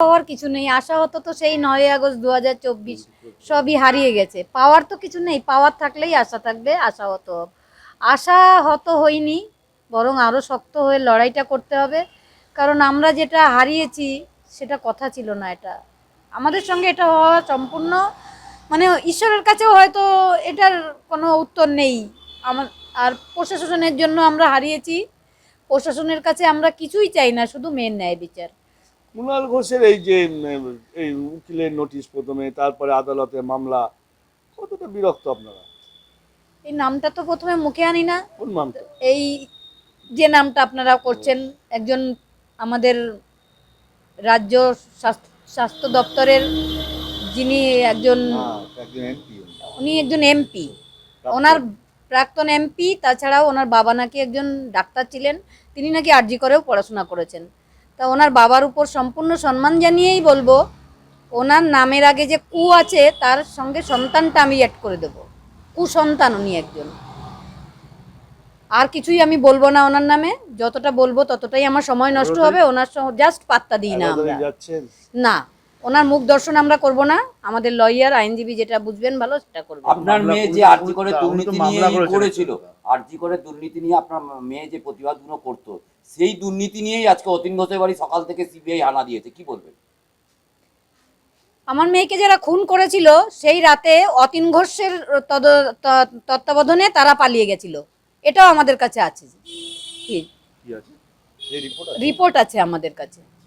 পাওয়ার কিছু নেই। আশা হতো তো সেই নয় আগস্ট দু সবই হারিয়ে গেছে। পাওয়ার তো কিছু নেই। পাওয়ার থাকলেই আশা থাকবে আশা হতো আশা হত হয়নি বরং আরও শক্ত হয়ে লড়াইটা করতে হবে। কারণ আমরা যেটা হারিয়েছি, সেটা কথা ছিল না এটা। আমাদের সঙ্গে এটা হওয়া সম্পূর্ণ মানে ঈশ্বরের কাছেও হয়তো এটার কোনো উত্তর নেই। আমার, আর প্রশাসনের জন্য আমরা হারিয়েছি। প্রশাসনের কাছে আমরা কিছুই চাই না, শুধু মেন ন্যায় বিচার। কুণাল ঘোষের এই যে এই উকিলের নোটিশ প্রথমে তারপরে আদালতে মামলা কতটা বিরক্ত আপনারা? এই নামটা তো প্রথমে মুখে আনি না। কোন মামলা এই যে নামটা আপনারা করছেন একজন আমাদের রাজ্য স্বাস্থ্য দপ্তরের যিনি একজন উনি। একজন এমপি। ওনার প্রাক্তন এমপি তাছাড়াও ওনার বাবা নাকি একজন ডাক্তার ছিলেন তিনি নাকি আরজি করেও পড়াশোনা করেছেন। তা ওনার বাবার উপর সম্পূর্ণ সম্মান জানিয়েই বলব ওনার নামের আগে যে কু আছে তার সঙ্গে সন্তানটা আমি অ্যাড করে দেবো। কুসন্তান উনি একজন। আর কিছুই আমি বলব না ওনার নামে যতটা বলব ততটাই আমার সময় নষ্ট হবে ওনার জাস্ট পাত্তা দিই না আমরা। না ওনার মুখ দর্শন আমরা করব না আমাদের লয়ার আইনজীবী যেটা বুঝবেন ভালো সেটা করব আপনার মেয়ে যে আরজি করে দুর্নীতি নিয়ে করেছিল আরজি করে দুর্নীতি নিয়ে আপনার মেয়ে যে প্রতিবাদগুলো করতো সেই দুর্নীতি নিয়েই আজকে অতীন ঘোষের বাড়ি সকাল থেকে সিবিআই হানা দিয়েছে। কি বলবেন? আমার মেয়েকে যারা খুন করেছিল সেই রাতে অতীন ঘোষের তদ- ত- তত্ত্বাবধানে তারা পালিয়ে গেছিল। এটাও আমাদের কাছে আছে। কি? কি আছে? এই রিপোর্ট আছে আমাদের কাছে।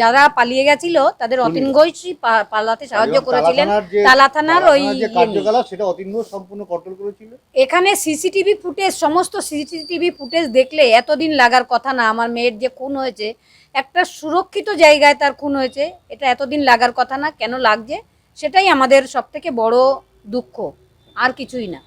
যারা পালিয়ে গেছিল তাদের অতীন ঘোষই পালাতে সাহায্য করেছিলেন। তালা থানার ওই ইয়ে নিয়ে। কার্যকলাপ সেটা অতীন ঘোষ সম্পূর্ণ কন্ট্রোল করেছিল? এখানে সিসিটিভি ফুটেজ সমস্ত সিসিটিভি ফুটেজ দেখলে এতদিন লাগার কথা না আমার মেয়ের যে খুন হয়েছে একটা সুরক্ষিত জায়গায় তার খুন হয়েছে এটা এতদিন লাগার কথা না কেন লাগছে? সেটাই আমাদের সব থেকে বড় দুঃখ আর কিছুই না।